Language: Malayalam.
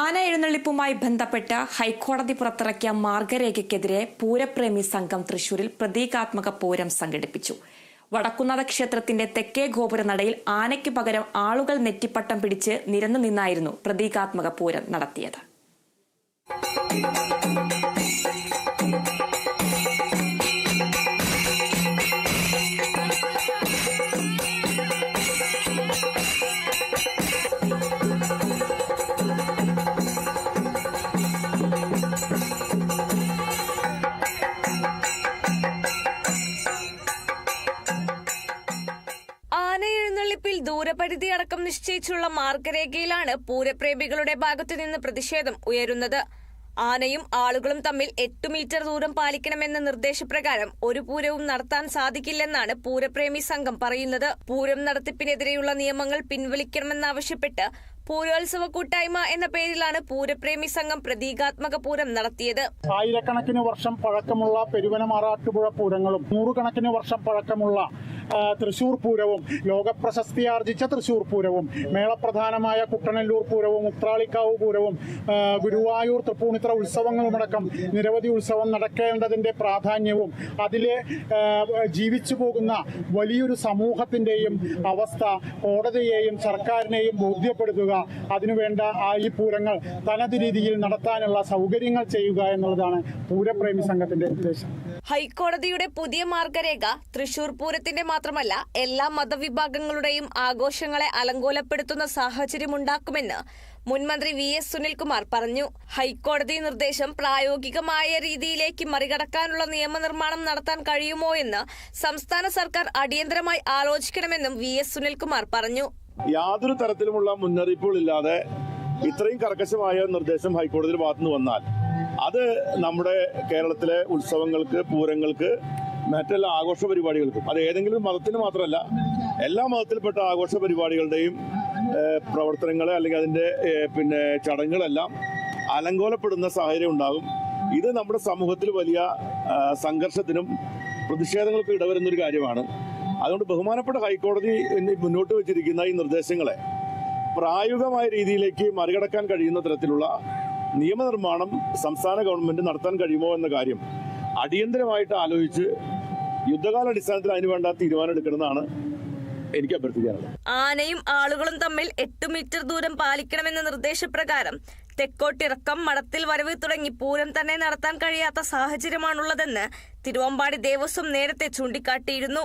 ആന എഴുന്നള്ളിപ്പുമായി ബന്ധപ്പെട്ട് ഹൈക്കോടതി പുറത്തിറക്കിയ മാർഗരേഖയ്ക്കെതിരെ പൂരപ്രേമി സംഘം തൃശൂരിൽ പ്രതീകാത്മക പൂരം സംഘടിപ്പിച്ചു. വടക്കുന്നാഥ ക്ഷേത്രത്തിന്റെ തെക്കേ ഗോപുരനടയിൽ ആനയ്ക്ക് പകരം ആളുകൾ നെറ്റിപ്പട്ടം പിടിച്ച് നിരന്നു നിന്നായിരുന്നു പ്രതീകാത്മക പൂരം നടത്തിയത്. എഴുന്നള്ളിപ്പിൽ ദൂരപരിധി അടക്കം നിശ്ചയിച്ചുള്ള മാർഗരേഖയിലാണ് പൂരപ്രേമികളുടെ ഭാഗത്തു നിന്ന് പ്രതിഷേധം ഉയരുന്നത്. ആനയും ആളുകളും തമ്മിൽ എട്ടു മീറ്റർ ദൂരം പാലിക്കണമെന്ന നിർദ്ദേശപ്രകാരം ഒരു പൂരവും നടത്താൻ സാധിക്കില്ലെന്നാണ് പൂരപ്രേമി സംഘം പറയുന്നത്. പൂരം നടത്തിപ്പിനെതിരെയുള്ള നിയമങ്ങൾ പിൻവലിക്കണമെന്നാവശ്യപ്പെട്ട് പൂരോത്സവ കൂട്ടായ്മ എന്ന പേരിലാണ് പൂരപ്രേമി സംഘം പ്രതീകാത്മക പൂരം നടത്തിയത്. ആയിരക്കണക്കിന് വർഷം പഴക്കമുള്ള പെരുവനമാറാട്ടുപുഴ പൂരങ്ങളും നൂറുകണക്കിന് വർഷം പഴക്കമുള്ള തൃശൂർ പൂരവും ലോകപ്രശസ്തി ആർജിച്ച തൃശൂർ പൂരവും മേളപ്രധാനമായ കുട്ടനല്ലൂർ പൂരവും ഉത്രാളിക്കാവ് പൂരവും ഗുരുവായൂർ തൃപ്പൂണിത്ര ഉത്സവങ്ങളുമടക്കം നിരവധി ഉത്സവം നടക്കേണ്ടതിന്റെ പ്രാധാന്യവും അതിലെ ജീവിച്ചു പോകുന്ന വലിയൊരു സമൂഹത്തിന്റെയും അവസ്ഥ കോടതിയെയും സർക്കാരിനെയും ബോധ്യപ്പെടുത്തുക അതിനുവേണ്ട ആ ഈ പൂരങ്ങൾ തനത് രീതിയിൽ നടത്താനുള്ള സൗകര്യങ്ങൾ ചെയ്യുക എന്നുള്ളതാണ് പൂരപ്രേമി സംഘത്തിന്റെ ഉദ്ദേശം. ഹൈക്കോടതിയുടെ പുതിയ മാർഗരേഖ തൃശൂർ പൂരത്തിന്റെ മാത്രമല്ല എല്ലാ മതവിഭാഗങ്ങളുടെയും ആഘോഷങ്ങളെ അലങ്കോലപ്പെടുത്തുന്ന സാഹചര്യമുണ്ടാക്കുമെന്ന് മുൻമന്ത്രി വി എസ് സുനിൽകുമാർ പറഞ്ഞു. ഹൈക്കോടതി നിർദ്ദേശം പ്രായോഗികമായ രീതിയിലേക്ക് മറികടക്കാനുള്ള നിയമനിർമ്മാണം നടത്താൻ കഴിയുമോ എന്ന് സംസ്ഥാന സർക്കാർ അടിയന്തരമായി ആലോചിക്കണമെന്നും വി എസ് സുനിൽകുമാർ പറഞ്ഞു. യാതൊരു തരത്തിലുമുള്ള മുന്നറിയിപ്പുകളില്ലാതെ ഇത്രയും കർക്കശമായ നിർദ്ദേശം ഹൈക്കോടതിയുടെ ഭാഗത്തുനിന്ന് വന്നാൽ അത് നമ്മുടെ കേരളത്തിലെ ഉത്സവങ്ങൾക്ക് പൂരങ്ങൾക്ക് മറ്റെല്ലാ ആഘോഷ പരിപാടികൾക്കും അത് ഏതെങ്കിലും മതത്തിന് മാത്രമല്ല എല്ലാ മതത്തിൽപ്പെട്ട ആഘോഷ പരിപാടികളുടെയും പ്രവർത്തനങ്ങളെ അല്ലെങ്കിൽ അതിന്റെ പിന്നെ ചടങ്ങുകളെല്ലാം അലങ്കോലപ്പെടുന്ന സാഹചര്യം ഉണ്ടാകും. ഇത് നമ്മുടെ സമൂഹത്തിൽ വലിയ സംഘർഷത്തിനും പ്രതിഷേധങ്ങൾക്കും ഇടവരുന്നൊരു കാര്യമാണ്. അതുകൊണ്ട് ബഹുമാനപ്പെട്ട ഹൈക്കോടതി മുന്നോട്ട് വെച്ചിരിക്കുന്ന ഈ നിർദ്ദേശങ്ങളെ പ്രായോഗികമായ രീതിയിലേക്ക് മറികടക്കാൻ കഴിയുന്ന തരത്തിലുള്ള നിയമനിർമ്മാണം സംസ്ഥാന ഗവൺമെന്റ് നടത്താൻ കഴിയുമോ എന്ന കാര്യം അടിയന്തരമായിട്ട് ആലോചിച്ച് യുദ്ധകാലാടിസ്ഥാനത്തിൽ അതിനുവേണ്ട തീരുമാനം എടുക്കണമെന്നാണ് എനിക്ക് അഭ്യർത്ഥിക്കാനുള്ളത്. ആനയും ആളുകളും തമ്മിൽ എട്ട് മീറ്റർ ദൂരം പാലിക്കണമെന്ന നിർദ്ദേശപ്രകാരം തെക്കോട്ടിറക്കം മടത്തിൽ വരവ് തുടങ്ങി പൂരം തന്നെ നടത്താൻ കഴിയാത്ത സാഹചര്യമാണുള്ളതെന്ന് തിരുവമ്പാടി ദേവസ്വം നേരത്തെ ചൂണ്ടിക്കാട്ടിയിരുന്നു.